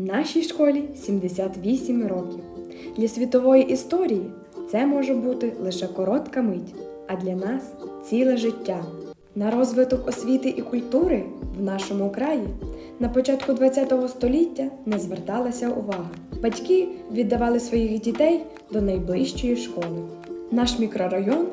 Нашій школі 78 років. Для світової історії це може бути лише коротка мить, а для нас ціле життя. На розвиток освіти і культури в нашому краї на початку ХХ століття не зверталася увага. Батьки віддавали своїх дітей до найближчої школи. Наш мікрорайон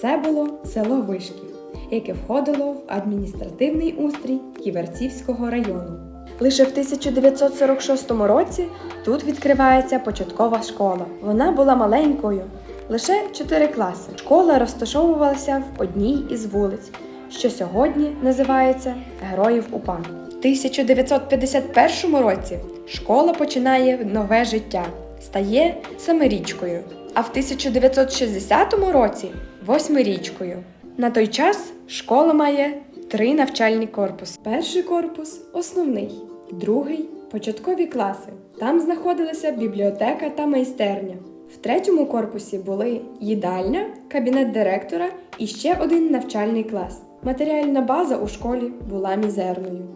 це було село Вишків, яке входило в адміністративний устрій Ківерцівського району. Лише в 1946 році тут відкривається початкова школа. Вона була маленькою, лише 4 класи. Школа розташовувалася в одній із вулиць, що сьогодні називається Героїв УПА. В 1951 році школа починає нове життя, стає семирічкою, а в 1960 році восьмирічкою. На той час школа має три навчальні корпуси. Перший корпус основний, другий початкові класи. Там знаходилася бібліотека та майстерня. В третьому корпусі були їдальня, кабінет директора і ще один навчальний клас. Матеріальна база у школі була мізерною.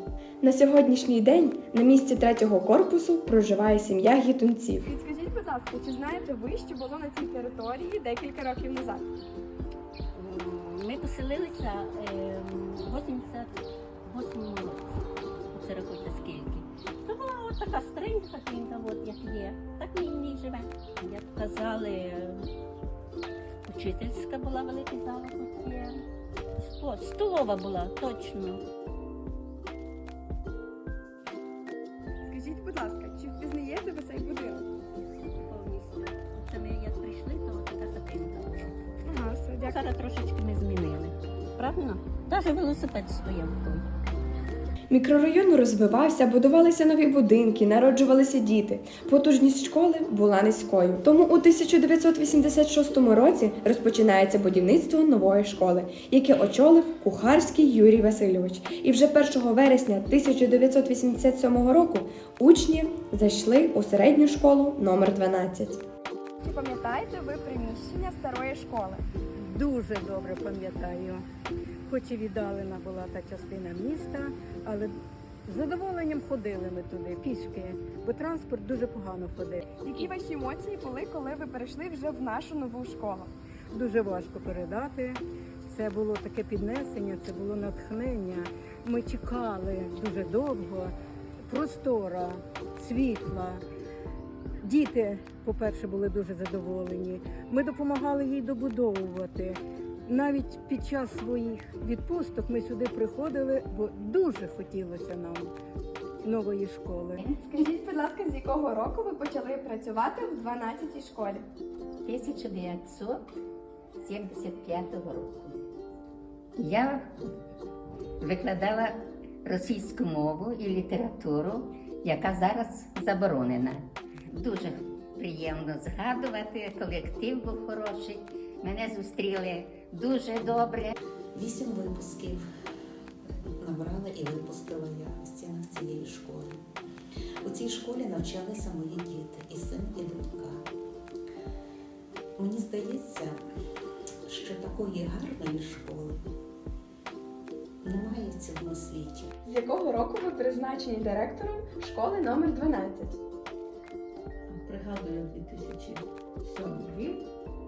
На сьогоднішній день на місці третього корпусу проживає сім'я гітунців. Підскажіть, будь ласка, чи знаєте ви, що було на цій території декілька років назад? Е, в 88 році. Це рахуйте скільки. Це була от така старенька хатинка, от як є. Так ми в ній живемо. Як казали, учительська була великий зал тут є. О, столова була, точно. Скажіть, будь ласка, чи впізнаєте ви цей будинок? Повністю. Це ми як прийшли, то така хатинка. Ага, все, дякую. Зараз трошечки. Правильно? Навіть велосипед стояв тут. Мікрорайон розвивався, будувалися нові будинки, народжувалися діти. Потужність школи була низькою. Тому у 1986 році розпочинається будівництво нової школи, яке очолив кухарський Юрій Васильович. І вже 1 вересня 1987 року учні зайшли у середню школу номер 12. Чи пам'ятаєте ви приміщення старої школи? Дуже добре пам'ятаю. Хоч і віддалена була та частина міста, але з задоволенням ходили ми туди пішки, бо транспорт дуже погано ходив. Які ваші емоції були, коли ви перейшли вже в нашу нову школу? Дуже важко передати. Це було таке піднесення, це було натхнення. Ми чекали дуже довго, простора, світла. Діти, по-перше, були дуже задоволені. Ми допомагали їй добудовувати. Навіть під час своїх відпусток ми сюди приходили, бо дуже хотілося нам нової школи. Скажіть, будь ласка, з якого року ви почали працювати в 12-й школі? 1975 року. Я викладала російську мову і літературу, яка зараз заборонена. Дуже приємно згадувати, колектив був хороший. Мене зустріли дуже добре. Вісім випусків набрала і випустила я в стінах цієї школи. У цій школі навчалися мої діти, і син, і донька. Мені здається, що такої гарної школи немає в цьому світі. З якого року ви призначені директором школи номер 12? Пригадую 2007 рік,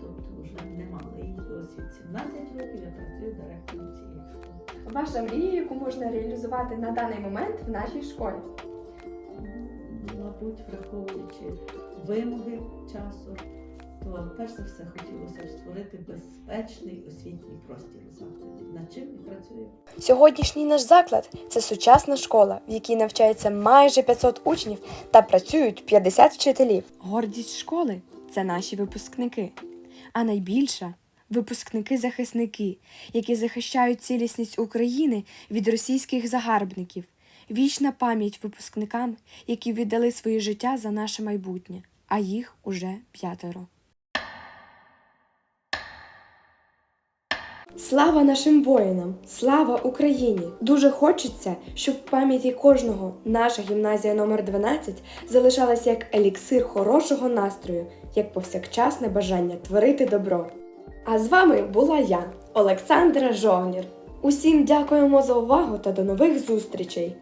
тобто вже немало її досвід 17 років, я працюю директором цієї школи. Ваша мрія, яку можна реалізувати на даний момент в нашій школі? Мабуть, враховуючи вимоги часу, то перш за все хотілося б створити безпечний освітній простір у закладі. Над чим і працюємо. Сьогоднішній наш заклад це сучасна школа, в якій навчається майже 500 учнів та працюють 50 вчителів. Гордість школи це наші випускники. А найбільша випускники-захисники, які захищають цілісність України від російських загарбників. Вічна пам'ять випускникам, які віддали своє життя за наше майбутнє, а їх уже п'ятеро. Слава нашим воїнам! Слава Україні! Дуже хочеться, щоб в пам'яті кожного наша гімназія номер 12 залишалася як еліксир хорошого настрою, як повсякчасне бажання творити добро. А з вами була я, Олександра Жовнір. Усім дякуємо за увагу та до нових зустрічей!